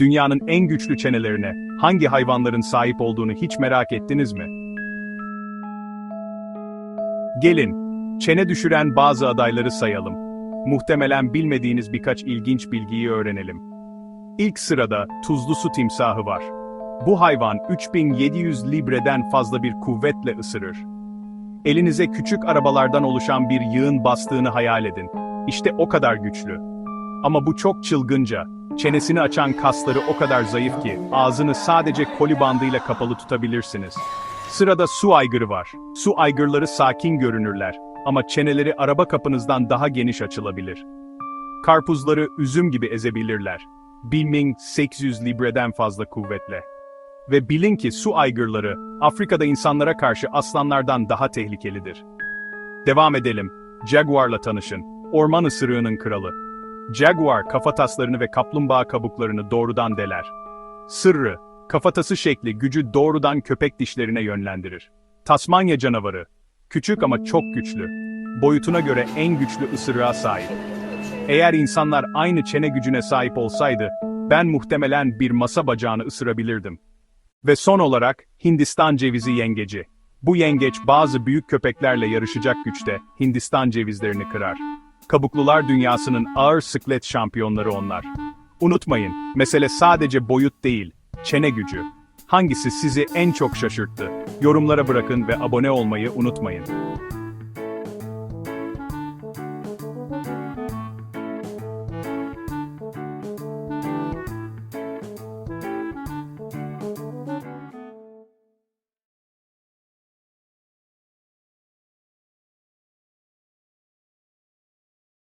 Dünyanın en güçlü çenelerine hangi hayvanların sahip olduğunu hiç merak ettiniz mi? Gelin, çene düşüren bazı adayları sayalım. Muhtemelen bilmediğiniz birkaç ilginç bilgiyi öğrenelim. İlk sırada tuzlu su timsahı var. Bu hayvan 3700 libreden fazla bir kuvvetle ısırır. Elinize küçük arabalardan oluşan bir yığın bastığını hayal edin. İşte o kadar güçlü. Ama bu çok çılgınca. Çenesini açan kasları o kadar zayıf ki ağzını sadece koli bandıyla kapalı tutabilirsiniz. Sırada su aygırı var. Su aygırları sakin görünürler ama çeneleri araba kapınızdan daha geniş açılabilir. Karpuzları üzüm gibi ezebilirler. 1800 libreden fazla kuvvetle. Ve bilin ki su aygırları Afrika'da insanlara karşı aslanlardan daha tehlikelidir. Devam edelim. Jaguar'la tanışın. Orman ısırığının kralı. Jaguar kafataslarını ve kaplumbağa kabuklarını doğrudan deler. Sırrı, kafatası şekli gücü doğrudan köpek dişlerine yönlendirir. Tasmanya canavarı, küçük ama çok güçlü. Boyutuna göre en güçlü ısırığa sahip. Eğer insanlar aynı çene gücüne sahip olsaydı, ben muhtemelen bir masa bacağını ısırabilirdim. Ve son olarak Hindistan cevizi yengeci. Bu yengeç bazı büyük köpeklerle yarışacak güçte Hindistan cevizlerini kırar. Kabuklular dünyasının ağır sıklet şampiyonları onlar. Unutmayın, mesele sadece boyut değil, çene gücü. Hangisi sizi en çok şaşırttı? Yorumlara bırakın ve abone olmayı unutmayın.